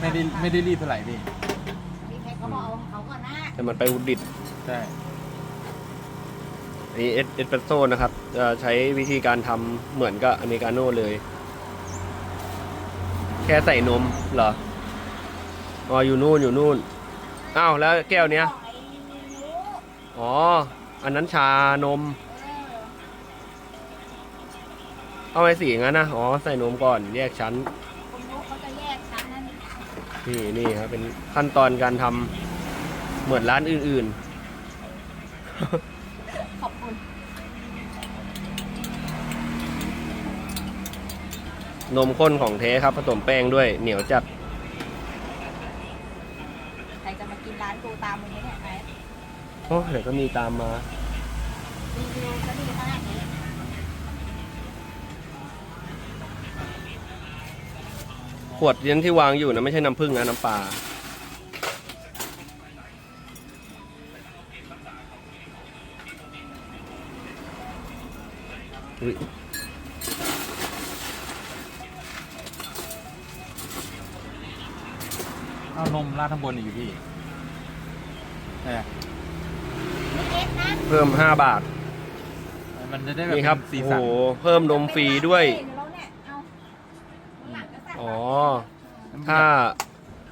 ไม่ไม่ได้ไม่ได้รีบเท่าไหร่พี่พี่แค่เขาบอกเอาของเขาก่อนนะแต่มันไปอุดิตใช่อันนี้เอสเอสเปรสโซ่นะครับจะใช้วิธีการทำเหมือนกับอเมริกาโน่เลย แค่ใส่นมเหรออ๋ออยู่นู่นอยู่นู่นอ้าวแล้วแก้วเนี้ยไอ้หนูอ๋อ อันนั้นชานม เออเอาไปสีอย่างนั้นนะ อ๋อ ใส่นมก่อน แยกชั้นคุณนุเขาจะแยกชั้นนั่น นี่นี่ครับเป็นขั้นตอนการทำเหมือนร้านอื่นขอบคุณๆนมข้นของเทครับ ผสมแป้งด้วยเหนียวจัด ใครจะมากินร้านกูตามมึงไหมเนี่ยไอ้โอ้เดี๋ยวก็มีตามมา รีวิวก็ดีขนาดนี้ ขวดยันที่วางอยู่นะไม่ใช่น้ำผึ้งนะน้ำปลาอุ๊ยเอานมราดข้างบนอีกอยู่พี่ใช่ไหมนี่เอ็ดนะเพิ่ม 5 บาท มันจะได้แบบนี่ครับสีโอ้สัโหนเพิ่มนมฟรีด้วย เอ๋อ ถ้า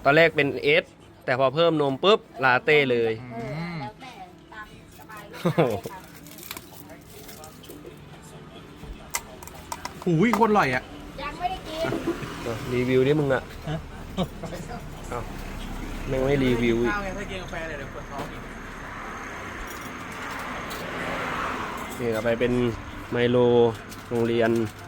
ตอนแรกเป็นเอสแต่พอเพิ่มนมปุ๊บลาเต้เลย เออแล้วแต่ตามสบายเลยโอ้โหหูยโคตรอร่อยอะ ยังไม่ได้กินอะรีวิวดิมึงอะเอ้าแม่งไม่รีวิวอีกข้าวไงถ้ากินกาแฟเลยเดี๋ยวปวดท้องอีกนี่ต่อไปเป็นไมโลโรงเรียนเ